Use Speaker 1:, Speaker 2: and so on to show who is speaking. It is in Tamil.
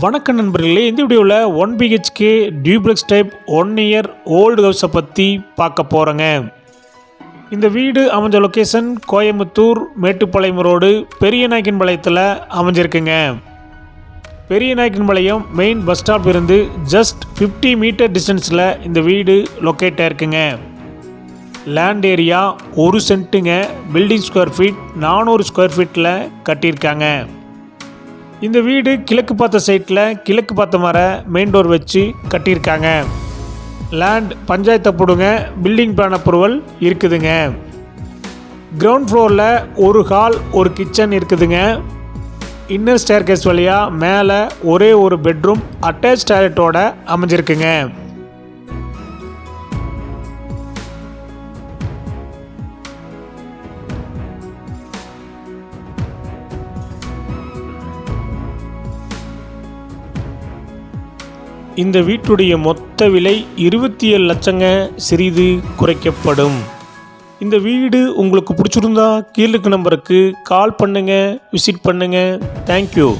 Speaker 1: வணக்கம் நண்பர்களே இந்த வீடியோவில் one BHK duplex type one year old ஹவுஸை பற்றி பார்க்க போகிறோங்க இந்த வீடு அமைஞ்ச லொக்கேஷன் கோயம்புத்தூர் மேட்டுப்பாளையம் ரோடு பெரிய நாயக்கன்பாளையத்தில் அமைஞ்சிருக்குங்க. Periya Naickenpalayam main bus stop இருந்து ஜஸ்ட் 50 மீட்டர் டிஸ்டன்ஸில் இந்த வீடு லொக்கேட் ஆயிருக்குங்க. லேண்ட் ஏரியா ஒரு சென்ட்டுங்க பில்டிங் ஸ்கொயர் ஃபீட் நானூறு ஸ்கொயர் ஃபீட்டில் கட்டியிருக்காங்க. இந்த வீடு கிழக்கு பார்த்த சைட்டில் கிழக்கு பார்த்த மர மெயின் டோர் வச்சு கட்டியிருக்காங்க. லேண்ட் பஞ்சாயத்து போடுங்க பில்டிங் பிளான் அப்ரூவல் இருக்குதுங்க. கிரவுண்ட் ஃப்ளோரில் ஒரு ஹால் ஒரு கிச்சன் இருக்குதுங்க. இன்னர் ஸ்டேர்கேஸ் வழியாக மேலே ஒரே ஒரு பெட்ரூம் அட்டாச் டாய்லெட்டோட அமைஞ்சிருக்குங்க. இந்த வீட்டுடைய மொத்த விலை இருபத்தி ஏழு லட்சங்க சிறிது குறைக்கப்படும். இந்த வீடு உங்களுக்கு பிடிச்சிருந்தா கீழுக்கு நம்பருக்கு கால் பண்ணுங்கள் விசிட் பண்ணுங்கள் தேங்க்யூ